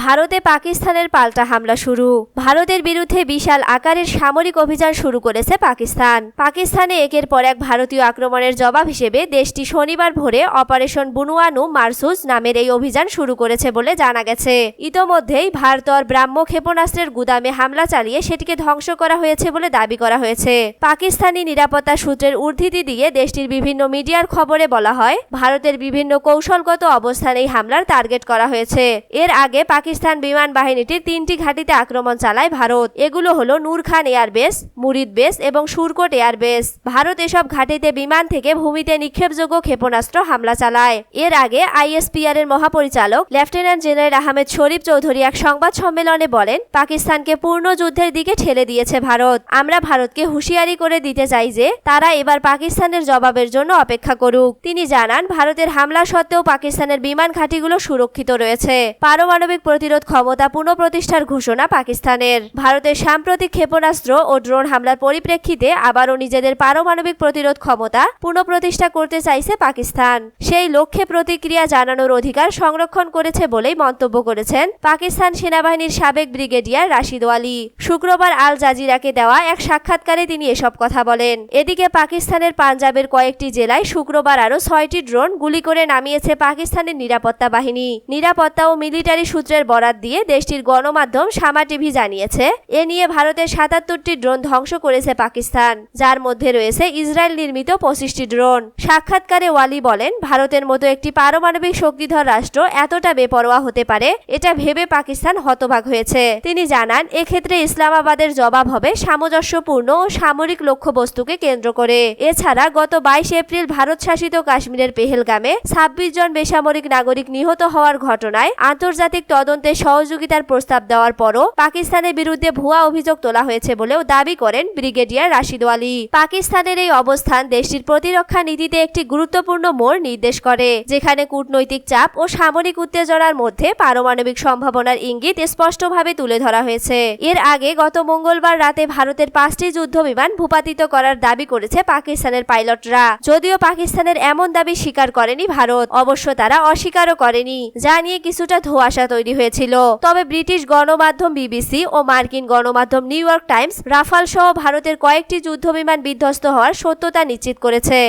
ভারতে পাকিস্তানের পাল্টা হামলা শুরু। ভারতের বিরুদ্ধে বিশাল আকারের সামরিক অভিযান শুরু করেছে পাকিস্তান। পাকিস্তানে একের পর এক ভারতীয় আক্রমণের জবাব হিসেবে দেশটি শনিবার ভোরে অপারেশন বুনুয়ানু মারসুস নামের এই অভিযান শুরু করেছে বলে জানা গেছে। ইতোমধ্যেই ভারতর ব্রাহ্ম ক্ষেপণাস্ত্রের গুদামে হামলা চালিয়ে সেটিকে ধ্বংস করা হয়েছে বলে দাবি করা হয়েছে। পাকিস্তানি নিরাপত্তা সূত্রের উদ্ধৃতি দিয়ে দেশটির বিভিন্ন মিডিয়ার খবরে বলা হয়, ভারতের বিভিন্ন কৌশলগত অবস্থানে এই হামলার টার্গেট করা হয়েছে। এর আগে পাকিস্তান বিমান বাহিনীটির তিনটি ঘাঁটিতে আক্রমণ চালায় ভারত। এগুলো হলো নূর খান এয়ারবেস, মুরিদ বেস এবং সুরকোট এয়ারবেস। ভারত এসব ঘাঁটিতে বিমান থেকে ভূমিতে নিক্ষেপযোগ্য ক্ষেপণাস্ত্র হামলা চালায়। এর আগে আইএসপিআর এর মহাপরিচালক লেফটেন্যান্ট জেনারেল আহমেদ শরীফ চৌধুরী এক সংবাদ সম্মেলনে বলেন, পাকিস্তানকে পূর্ণ যুদ্ধের দিকে ঠেলে দিয়েছে ভারত। আমরা ভারতকে হুঁশিয়ারি করে দিতে চাই যে, তারা এবার পাকিস্তানের জবাবের জন্য অপেক্ষা করুক। তিনি জানান, ভারতের হামলা সত্ত্বেও পাকিস্তানের বিমান ঘাঁটিগুলো সুরক্ষিত রয়েছে। পারমাণবিক প্রতিরোধ ক্ষমতা পুনঃপ্রতিষ্ঠার ঘোষণা পাকিস্তানের। ভারতের সাম্প্রতিক ক্ষেপণাস্ত্র ও ড্রোন হামলার পরিপ্রেক্ষিতে আবারও নিজেদের পারমাণবিক প্রতিরোধ ক্ষমতা পুনঃপ্রতিষ্ঠা করতে চাইছে পাকিস্তান। সেই লক্ষ্যে প্রতিক্রিয়া জানানোর অধিকার সংরক্ষণ করেছে বলেই মন্তব্য করেছেন পাকিস্তান সেনাবাহিনীর সাবেক ব্রিগেডিয়ার রাশিদ ওয়ালি শুক্রবার আল জাজিরাকে দেওয়া এক সাক্ষাৎকারে তিনি এসব কথা বলেন। এদিকে পাকিস্তানের পাঞ্জাবের কয়েকটি জেলায় শুক্রবার আরও ছয়টি ড্রোন গুলি করে নামিয়েছে পাকিস্তানের নিরাপত্তা বাহিনী। নিরাপত্তা ও মিলিটারি সূত্রের বরাত দিয়ে দেশটির গণমাধ্যম সামা টিভি জানিয়েছে, এ নিয়ে ভারতের সাতাত্তরটি ড্রোন ধ্বংস করেছে পাকিস্তান, যার মধ্যে রয়েছে ইসরায়েল নির্মিত পঁচিশটি ড্রোন। সাক্ষাৎকারে ওয়ালি বলেন, ভারতের মতো একটি পারমাণবিক শক্তিধর রাষ্ট্র এতটা বেপরোয়া হতে পারে, এটা ভেবে পাকিস্তান হতবাক হয়েছে। তিনি জানান, এক্ষেত্রে ইসলামাবাদের জবাব হবে সামঞ্জস্যপূর্ণ ও সামরিক লক্ষ্যবস্তুকে কেন্দ্র করে। এছাড়া গত বাইশ এপ্রিল ভারত শাসিত কাশ্মীরের পেহেলগামে ছাব্বিশ জন বেসামরিক নাগরিক নিহত হওয়ার ঘটনায় আন্তর্জাতিক তদন্তে সহযোগিতার প্রস্তাব দেওয়ার পরও পাকিস্তানের বিরুদ্ধে ভুয়া অভিযোগ তোলা হয়েছে বলেও দাবি করেন ব্রিগেডিয়ার রাশিদ ওয়ালি পাকিস্তানের এই অবস্থান দেশটির প্রতিরক্ষা নীতিতে একটি গুরুত্বপূর্ণ মোড় নির্দেশ করে, যেখানে কূটনৈতিক চাপ ও সামরিক উত্তেজনার মধ্যে পারমাণবিক সম্ভাবনার ইঙ্গিত স্পষ্টভাবে তুলে ধরা হয়েছে। এর আগে গত মঙ্গলবার রাতে ভারতের পাঁচটি যুদ্ধ বিমান ভূপাতিত করার দাবি করেছে পাকিস্তানের পাইলটরা। যদিও পাকিস্তানের এমন দাবি স্বীকার করেনি ভারত, অবশ্য তারা অস্বীকারও করেনি। যা নিয়ে কিছুটা ধোঁয়াশা তৈরি হয়েছিল। তবে ব্রিটিশ গণমাধ্যম বিবিসি ও মার্কিন গণমাধ্যম নিউ ইয়র্ক টাইমস রাফাল সহ ভারতের কয়েকটি যুদ্ধ বিমান বিধ্বস্ত হওয়ার সত্যতা নিশ্চিত করেছে।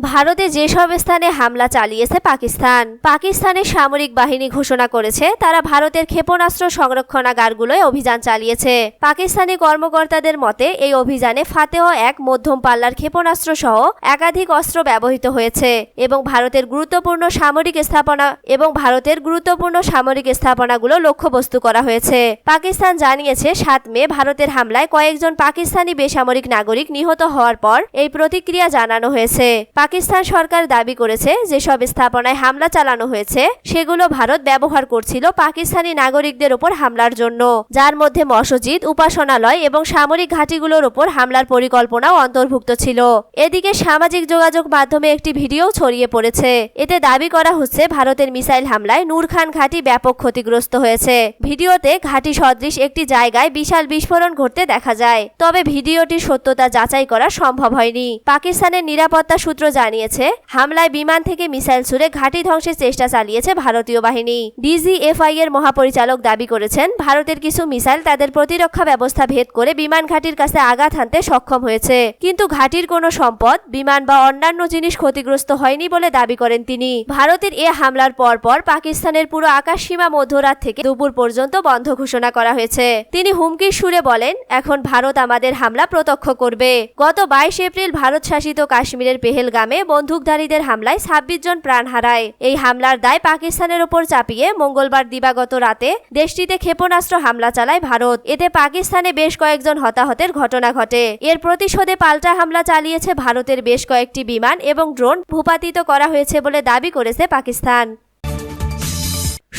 ভারতে যেসব স্থানে হামলা চালিয়েছে পাকিস্তান, পাকিস্তানের সামরিক বাহিনী ঘোষণা করেছে তারা ভারতের ক্ষেপণাস্ত্র সংরক্ষণাগারগুলোয় অভিযান চালিয়েছে। পাকিস্তানি কর্মকর্তাদের মতে, এই অভিযানে ফাতেহ এক মধ্যম পাল্লার ক্ষেপণাস্ত্র সহ একাধিক অস্ত্র ব্যবহৃত হয়েছে এবং ভারতের গুরুত্বপূর্ণ সামরিক স্থাপনা এবং ভারতের গুরুত্বপূর্ণ সামরিক স্থাপনাগুলো লক্ষ্যবস্তু করা হয়েছে। পাকিস্তান জানিয়েছে, সাত মে ভারতের হামলায় কয়েকজন পাকিস্তানি বেসামরিক নাগরিক নিহত হওয়ার পর এই প্রতিক্রিয়া জানানো হয়েছে। পাকিস্তান সরকার দাবি করেছে যেসব স্থাপনায় হামলা চালানো হয়েছে, সেগুলো ভারত ব্যবহার করছিল পাকিস্তানি নাগরিকদের ওপর হামলার জন্য। যার মধ্যে মসজিদ, উপাসনালয় এবং সামরিক ঘাঁটিগুলোর ওপর হামলার পরিকল্পনাও অন্তর্ভুক্ত ছিল। এদিকে সামাজিক যোগাযোগ মাধ্যমে একটি ভিডিও ছড়িয়ে পড়েছে। এতে দাবি করা হচ্ছে, ভারতের মিসাইল হামলায় নূর খান ঘাঁটি ব্যাপক ক্ষতিগ্রস্ত হয়েছে। ভিডিওতে ঘাঁটি সদৃশ একটি জায়গায় বিশাল বিস্ফোরণ ঘটতে দেখা যায়। তবে ভিডিওটির সত্যতা যাচাই করা সম্ভব হয়নি। পাকিস্তানের নিরাপত্তা সূত্র জানিয়েছে, হামলায় বিমান থেকে মিসাইল ছুড়ে ঘাঁটি ধ্বংসের চেষ্টা চালিয়েছে ভারতীয় বাহিনী। ডিজিএফআই এর মহাপরিচালক দাবি করেছেন, ভারতের কিছু মিসাইল তাদের প্রতিরক্ষা ব্যবস্থা ভেদ করে বিমান ঘাঁটির কাছে আঘাত হানতে সক্ষম হয়েছে। কিন্তু ঘাঁটির কোনো সম্পদ, বিমান বা অন্যান্য জিনিস ক্ষতিগ্রস্ত হয়নি বলে দাবি করেন তিনি। ভারতের এ হামলার পর পর পাকিস্তানের পুরো আকাশ সীমা মধ্যরাত থেকে দুপুর পর্যন্ত বন্ধ ঘোষণা করা হয়েছে। তিনি হুমকির সুরে বলেন, এখন ভারত আমাদের হামলা প্রত্যক্ষ করবে। গত বাইশ এপ্রিল ভারত শাসিত কাশ্মীরের পেহেলগামে বন্দুকধারীদের হামলায় ছাব্বিশ জন প্রাণ হারায়। এই হামলার দায় পাকিস্তানের ওপর চাপিয়ে মঙ্গলবার দিবাগত রাতে দেশটিতে ক্ষেপণাস্ত্র হামলা চালায় ভারত। এতে পাকিস্তানে বেশ কয়েকজন হতাহতের ঘটনা ঘটে। এর প্রতিশোধে পাল্টা হামলা চালিয়েছে ভারতের বেশ কয়েকটি বিমান এবং ড্রোন ভূপাতিত করা হয়েছে বলে দাবি করেছে পাকিস্তান।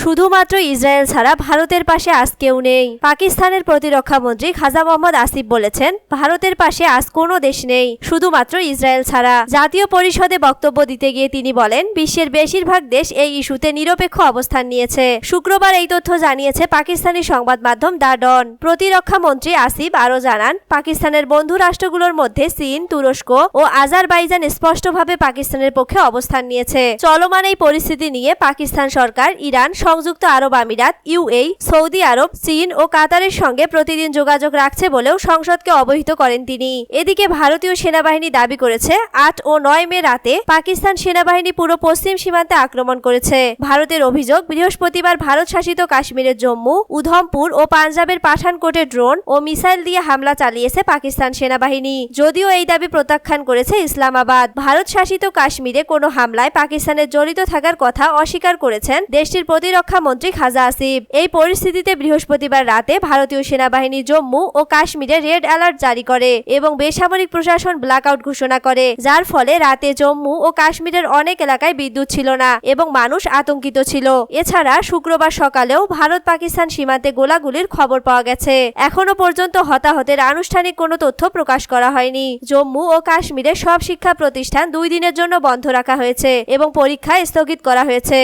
শুধুমাত্র ইসরায়েল ছাড়া ভারতের পাশে আজ কেউ নেই। পাকিস্তানের প্রতিরক্ষা মন্ত্রী খাজা মোহাম্মদ আসিফ বলেছেন, ভারতের পাশে আজ কোনো দেশ নেই, শুধুমাত্র ইসরায়েল ছাড়া। জাতীয় পরিষদে বক্তব্য দিতে গিয়ে তিনি বলেন, বিশ্বের বেশিরভাগ দেশ এই ইস্যুতে নিরপেক্ষ অবস্থান নিয়েছে। শুক্রবার এই তথ্য জানিয়েছে পাকিস্তানি সংবাদ মাধ্যম দা ডন। প্রতিরক্ষা মন্ত্রী আসিফ আরও জানান, পাকিস্তানের বন্ধু রাষ্ট্রগুলোর মধ্যে চীন, তুরস্ক ও আজারবাইজান স্পষ্টভাবে পাকিস্তানের পক্ষে অবস্থান নিয়েছে। চলমান এই পরিস্থিতি নিয়ে পাকিস্তান সরকার, ইরান সংযুক্ত আরব আমিরাত ইউএই সৌদি আরব, চীন ও কাতারের সঙ্গে প্রতিদিন যোগাযোগ রাখছে বলেও সংসদকে অবহিত করেন তিনি। এদিকে ভারতীয় সেনাবাহিনী দাবি করেছে, আট ও নয় মে রাতে পাকিস্তান সেনাবাহিনী পুরো পশ্চিম সীমান্তে আক্রমণ করেছে। ভারতের অভিযোগ, বৃহস্পতিবার ভারত শাসিত কাশ্মীরের জম্মু, উধমপুর ও পাঞ্জাবের পাঠানকোটে ড্রোন ও মিসাইল দিয়ে হামলা চালিয়েছে পাকিস্তান সেনাবাহিনী। যদিও এই দাবি প্রত্যাখ্যান করেছে ইসলামাবাদ। ভারত শাসিত কাশ্মীরে কোনো হামলায় পাকিস্তানের জড়িত থাকার কথা অস্বীকার করেছেন দেশটির প্রতিরক্ষা মন্ত্রী খাজা আসিফ। এই পরিস্থিতিতে বৃহস্পতিবার রাতে ভারতীয় সেনাবাহিনী জম্মু ও কাশ্মীরে রেড অ্যালার্ট জারি করে এবং বেসামরিক প্রশাসন ব্ল্যাকআউট ঘোষণা করে, যার ফলে রাতে জম্মু ও কাশ্মীরের অনেক এলাকায় বিদ্যুৎ ছিল না এবং মানুষ আতঙ্কিত ছিল। এছাড়া শুক্রবার সকালেও ভারত পাকিস্তান সীমান্তে গোলাগুলির খবর পাওয়া গেছে। এখনও পর্যন্ত হতাহতের আনুষ্ঠানিক কোনো তথ্য প্রকাশ করা হয়নি। জম্মু ও কাশ্মীরে সব শিক্ষা প্রতিষ্ঠান দুই দিনের জন্য বন্ধ রাখা হয়েছে এবং পরীক্ষা স্থগিত করা হয়েছে।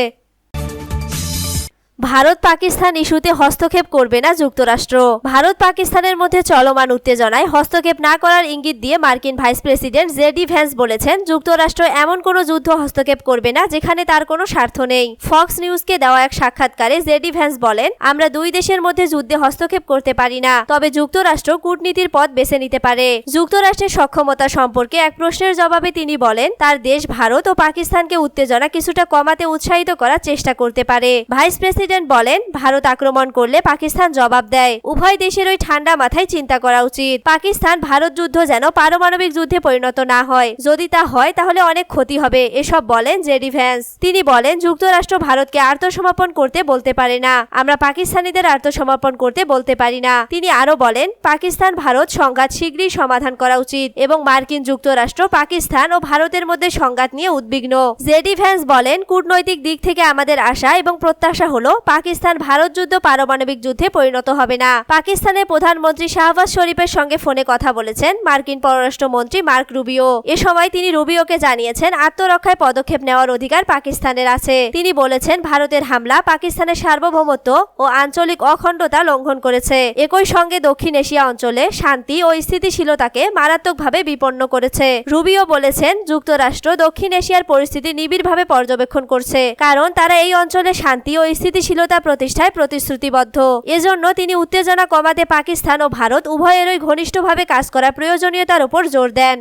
ভারত পাকিস্তান ইস্যুতে হস্তক্ষেপ করবে না যুক্তরাষ্ট্র। ভারত পাকিস্তানের মধ্যে চলমান উত্তেজনায় হস্তক্ষেপ না করার ইঙ্গিত দিয়ে মার্কিন ভাইস প্রেসিডেন্ট জেডি ভ্যান্স বলেছেন, যুক্তরাষ্ট্র এমন কোনো যুদ্ধ হস্তক্ষেপ করবে না যেখানে তার কোনো স্বার্থ নেই। ফক্স নিউজকে দেওয়া এক সাক্ষাৎকারে জেডি ভ্যান্স বলেন, আমরা দুই দেশের মধ্যে যুদ্ধে হস্তক্ষেপ করতে পারি না, তবে যুক্তরাষ্ট্র কূটনীতির পথ বেছে নিতে পারে। যুক্তরাষ্ট্রের সক্ষমতা সম্পর্কে এক প্রশ্নের জবাবে তিনি বলেন, তার দেশ ভারত ও পাকিস্তানকে উত্তেজনা কিছুটা কমাতে উৎসাহিত করার চেষ্টা করতে পারে। ভাইস প্রেসিডেন্ট বলেন, ভারত আক্রমণ করলে পাকিস্তান জবাব দেয়। উভয় দেশের ওই ঠান্ডা মাথায় চিন্তা করা উচিত। পাকিস্তান ভারত যুদ্ধ যেন পারমাণবিক যুদ্ধে পরিণত না হয়। যদি তা হয়, তাহলে অনেক ক্ষতি হবে, এসব বলেন জেডি ভ্যান্স তিনি বলেন, যুক্তরাষ্ট্র ভারতকে আত্মসমর্পণ করতে বলতে পারে না। আমরা পাকিস্তানিদের আত্মসমর্পণ করতে বলতে পারি না। তিনি আরও বলেন, পাকিস্তান ভারত সংঘাত শীঘ্রই সমাধান করা উচিত এবং মার্কিন যুক্তরাষ্ট্র পাকিস্তান ও ভারতের মধ্যে সংঘাত নিয়ে উদ্বিগ্ন। জেডি ভ্যান্স বলেন, কূটনৈতিক দিক থেকে আমাদের আশা এবং প্রত্যাশা হলো পাকিস্তান ভারত যুদ্ধ পারমাণবিক যুদ্ধে পরিণত হবে না। পাকিস্তানের প্রধানমন্ত্রী শাহবাজ শরীফের সঙ্গে ফোনে কথা বলেছেন মার্কিন পররাষ্ট্রমন্ত্রী মার্ক রুবিও। এ সময় তিনি রুবিওকে জানিয়েছেন, আত্মরক্ষায় পদক্ষেপ নেওয়ার অধিকার পাকিস্তানের আছে। তিনি বলেছেন, ভারতের হামলা পাকিস্তানের সার্বভৌমত্ব ও আঞ্চলিক অখণ্ডতা লঙ্ঘন করেছে। একই সঙ্গে দক্ষিণ এশিয়া অঞ্চলে শান্তি ও স্থিতিশীলতাকে মারাত্মকভাবে বিপন্ন করেছে। রুবিও বলেছেন, যুক্তরাষ্ট্র দক্ষিণ এশিয়ার পরিস্থিতি নিবিড়ভাবে পর্যবেক্ষণ করছে, কারণ তারা এই অঞ্চলে শান্তি ও স্থিতিশীলতা প্রতিষ্ঠায় প্রতিশ্রুতিবদ্ধ। এজন্য তিনি উত্তেজনা কমাতে পাকিস্তান ও ভারত উভয়েরই ঘনিষ্ঠভাবে কাজ করার প্রয়োজনীয়তার উপর জোর দেন।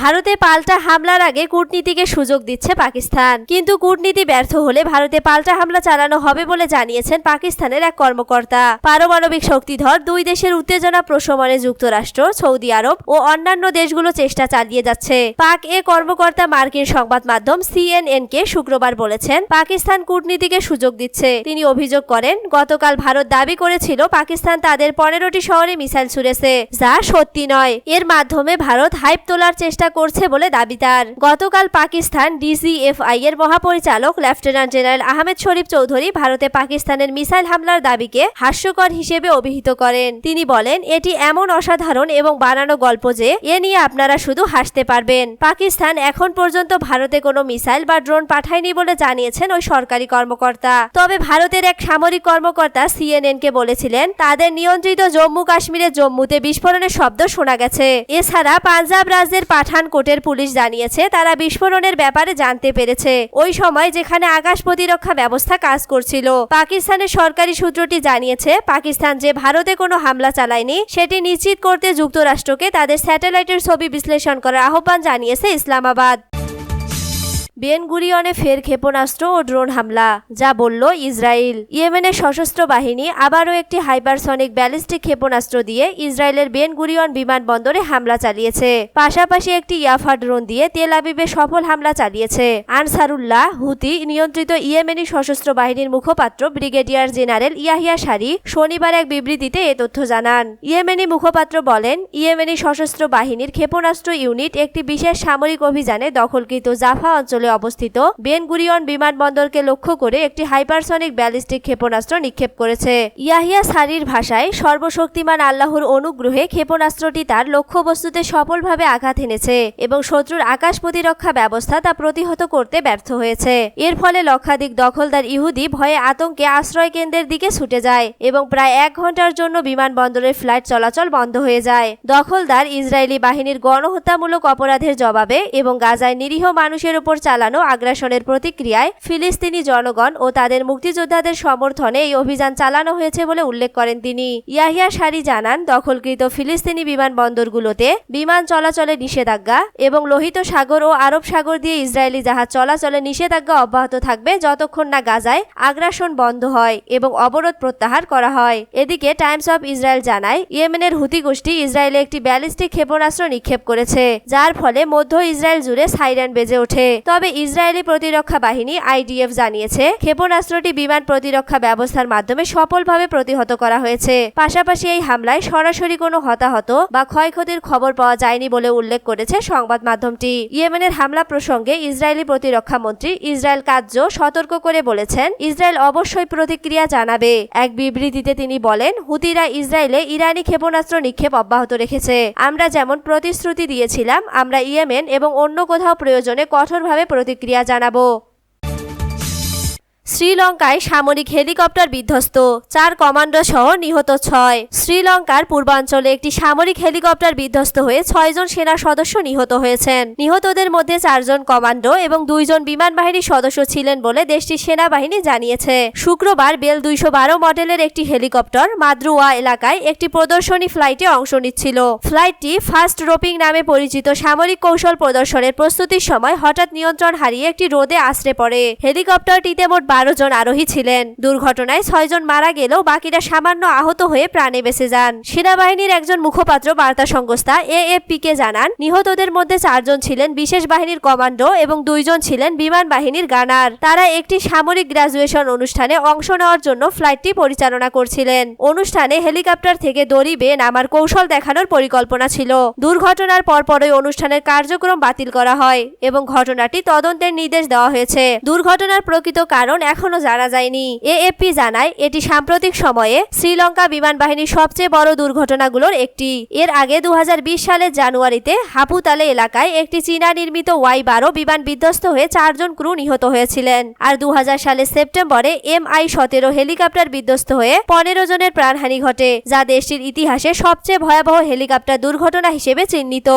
ভারতে পাল্টা হামলার আগে কূটনীতিকে সুযোগ দিচ্ছে পাকিস্তান। কিন্তু কূটনীতি ব্যর্থ হলে ভারতে পাল্টা হামলা চালানো হবে বলে জানিয়েছেন পাকিস্তানের এক কর্মকর্তা। পারমাণবিক শক্তিধর দুই দেশের উত্তেজনা প্রশমনে যুক্তরাষ্ট্র, সৌদি আরব ও অন্যান্য দেশগুলো চেষ্টা চালিয়ে যাচ্ছে। পাক এ কর্মকর্তা মার্কিন সংবাদ মাধ্যম সিএনএন কে শুক্রবার বলেছেন, পাকিস্তান কূটনীতিকে সুযোগ দিচ্ছে। তিনি অভিযোগ করেন, গতকাল ভারত দাবি করেছিল পাকিস্তান তাদের পনেরোটি শহরে মিসাইল ছুড়েছে, যা সত্যি নয়। এর মাধ্যমে ভারত হাইপ তোলার চেষ্টা করছে বলে দাবি তার। গতকাল পাকিস্তান ডিজিএফআই এর মহাপরিচালক লেফটেন্যান্ট জেনারেল আহমেদ শরীফ চৌধুরী ভারতে পাকিস্তানের মিসাইল হামলার দাবিকে হাস্যকর হিসেবে অভিহিত করেন। তিনি বলেন, এটি এমন অসাধারণ এবং বানানো গল্প যে এ নিয়ে আপনারা শুধু হাসতে পারবেন। পাকিস্তান এখন পর্যন্ত ভারতে কোনো মিসাইল বা ড্রোন পাঠায়নি বলে জানিয়েছেন ওই সরকারি কর্মকর্তা। তবে ভারতের এক সামরিক কর্মকর্তা সিএনএন কে বলেছিলেন, তাদের নিয়ন্ত্রিত জম্মু কাশ্মীরের জম্মুতে বিস্ফোরণের শব্দ শোনা গেছে। এছাড়া পাঞ্জাব রাজ্যের পাঠানকোটের পুলিশ জানিয়েছে, তারা বিস্ফোরণের ব্যাপারে জানতে পেরেছে। ওই সময় যেখানে আকাশ প্রতিরক্ষা ব্যবস্থা কাজ করছিল। পাকিস্তানের সরকারি সূত্রটি জানিয়েছে, পাকিস্তান যে ভারতে কোনো হামলা চালায়নি, সেটি নিশ্চিত করতে যুক্তরাষ্ট্রকে তাদের স্যাটেলাইটের ছবি বিশ্লেষণ করার আহ্বান জানিয়েছে ইসলামাবাদ। বেন গুরিয়নে ফের ক্ষেপণাস্ত্র ও ড্রোন হামলা, যা বলল ইসরায়েল। ইয়েমেনের সশস্ত্র বাহিনী আবারও একটি হাইপারসনিক ব্যালিস্টিক ক্ষেপণাস্ত্র দিয়ে ইসরায়েলের বেন গুরিয়ন বিমানবন্দরে হামলা চালিয়েছে। পাশাপাশি একটি ইয়াফা ড্রোন দিয়ে তেল আবিবে সফল হামলা চালিয়েছে। আনসারুল্লাহ হুতি নিয়ন্ত্রিত ইয়েমেনি সশস্ত্র বাহিনীর মুখপাত্র ব্রিগেডিয়ার জেনারেল ইয়াহিয়া সারি শনিবার এক বিবৃতিতে এ তথ্য জানান। ইয়েমেনি মুখপাত্র বলেন, ইয়েমেনি সশস্ত্র বাহিনীর ক্ষেপণাস্ত্র ইউনিট একটি বিশেষ সামরিক অভিযানে দখলকৃত জাফা অঞ্চলে অবস্থিত। বেন গুরিয়ন বিমানবন্দরকে লক্ষ্য করে একটি হাইপারসনিক ব্যালিস্টিক ক্ষেপণাস্ত্র নিক্ষেপ করেছে। ইয়াহিয়া সারির ভাষায়, সর্বশক্তিমান আল্লাহর অনুগ্রহে ক্ষেপণাস্ত্রটি তার লক্ষ্যবস্তুতে সফলভাবে আঘাত এনেছে এবং শত্রুর আকাশ প্রতিরক্ষা ব্যবস্থা তা প্রতিহত করতে ব্যর্থ হয়েছে। এর ফলে লক্ষাধিক দখলদার ইহুদি ভয়ে আতঙ্কে আশ্রয় কেন্দ্রের দিকে ছুটে যায় এবং প্রায় এক ঘণ্টার জন্য বিমানবন্দরের ফ্লাইট চলাচল বন্ধ হয়ে যায়। দখলদার ইসরায়েলি বাহিনীর গণহত্যামূলক অপরাধের জবাবে এবং গাজায় নিরীহ মানুষের উপর চালানো আগ্রাসনের প্রতিক্রিয়ায় ফিলিস্তিনি জনগণ ও তাদের মুক্তিযোদ্ধাদের সমর্থনে এই অভিযান চালানো হয়েছে বলে উল্লেখ করেন তিনি। ইয়াহিয়া সারি জানান, দখলকৃত ফিলিস্তিনি বিমানবন্দরগুলোতে বিমান চলাচলে নিষেধাজ্ঞা এবং লোহিত সাগর ও আরব সাগর দিয়ে ইসরায়েলি জাহাজ চলাচলে নিষেধাজ্ঞা অব্যাহত থাকবে যতক্ষণ না গাজায় আগ্রাসন বন্ধ হয় এবং অবরোধ প্রত্যাহার করা হয়। এদিকে টাইমস অফ ইসরায়েল জানায়, ইয়েমেনের হুতি গোষ্ঠী ইসরায়েলে একটি ব্যালিস্টিক ক্ষেপণাস্ত্র নিক্ষেপ করেছে, যার ফলে মধ্য ইসরায়েল জুড়ে সাইরেন বেজে ওঠে। তবে ইসরায়েলি প্রতিরক্ষা বাহিনী, আইডিএফ জানিয়েছে, ক্ষেপণাস্ত্রটি বিমান প্রতিরক্ষা ব্যবস্থার মাধ্যমে সফলভাবে প্রতিহত করা হয়েছে। পাশাপাশি এই হামলায় সরাসরি কোনো হতাহত বা ক্ষয়ক্ষতির খবর পাওয়া যায়নি বলে উল্লেখ করেছে সংবাদ মাধ্যমটি। ইয়েমেনের হামলা প্রসঙ্গে ইসরায়েলি প্রতিরক্ষা মন্ত্রী ইসরায়েল কাজ্য সতর্ক করে বলেছেন, ইসরায়েল অবশ্যই প্রতিক্রিয়া জানাবে। এক বিবৃতিতে তিনি বলেন, হুতিরা ইসরায়েলে ইরানি ক্ষেপণাস্ত্র নিক্ষেপ অব্যাহত রেখেছে। আমরা যেমন প্রতিশ্রুতি দিয়েছিলাম, আমরা ইয়েমেন এবং অন্য কোথাও প্রয়োজনে কঠোরভাবে প্রতিক্রিয়া জানাব শ্রীলঙ্কায় সামরিক হেলিকপ্টার বিধ্বস্ত। চার কমান্ডো সহ নিহত ছয়। শ্রীলঙ্কার পূর্বাঞ্চলে একটি সামরিক হেলিকপ্টার বিধ্বস্ত হয়ে ছয়জন সেনা সদস্য নিহত হয়েছেন। নিহতদের মধ্যে চারজন কমান্ডো এবং দুইজন বিমান বাহিনীর সদস্য ছিলেন বলে দেশটির সেনাবাহিনী জানিয়েছে। শুক্রবার বেল দুইশো বারো মডেলের একটি হেলিকপ্টার মাদ্রুয়া এলাকায় একটি প্রদর্শনী ফ্লাইটে অংশ নিচ্ছিল। ফ্লাইটটি ফাস্ট রোপিং নামে পরিচিত সামরিক কৌশল প্রদর্শনের প্রস্তুতির সময় হঠাৎ নিয়ন্ত্রণ হারিয়ে একটি রোদে আশ্রে পড়ে। হেলিকপ্টারটিতে মোট বারো জন আরোহী ছিলেন। দুর্ঘটনায় ছয়জন মারা গেলেও বাকিরা সামান্য আহত হয়ে প্রাণে বেঁচে যান। সেনাবাহিনীর একজন মুখপাত্র বার্তা সংস্থা এএফপি কে জানান, নিহতদের মধ্যে চারজন ছিলেন বিশেষ বাহিনীর কমান্ডো এবং দুইজন ছিলেন বিমান বাহিনীর গানার। তারা একটি সামরিক গ্রাজুয়েশন অনুষ্ঠানে অংশ নেওয়ার জন্য ফ্লাইটটি পরিচালনা করছিলেন। অনুষ্ঠানে হেলিকপ্টার থেকে দড়ি বেয়ে নামার কৌশল দেখানোর পরিকল্পনা ছিল। দুর্ঘটনার পরপরই অনুষ্ঠানের কার্যক্রম বাতিল করা হয় এবং ঘটনাটি তদন্তের নির্দেশ দেওয়া হয়েছে। দুর্ঘটনার প্রকৃত কারণ এখনও জানা যায়নি। এএফপি জানায়, এটি সাম্প্রতিক সময়ে শ্রীলঙ্কা বিমান বাহিনীর সবচেয়ে বড় দুর্ঘটনাগুলোর একটি। এর আগে দু সালের জানুয়ারিতে হাপুতালে এলাকায় একটি চীনা নির্মিত ওয়াই বারো বিমান বিধ্বস্ত হয়ে চারজন ক্রু নিহত হয়েছিলেন। আর দু হাজার সালের সেপ্টেম্বরে এম আই সতেরো হেলিকপ্টার বিধ্বস্ত হয়ে পনেরো জনের প্রাণহানি ঘটে, যা দেশটির ইতিহাসে সবচেয়ে ভয়াবহ হেলিকপ্টার দুর্ঘটনা হিসেবে চিহ্নিত।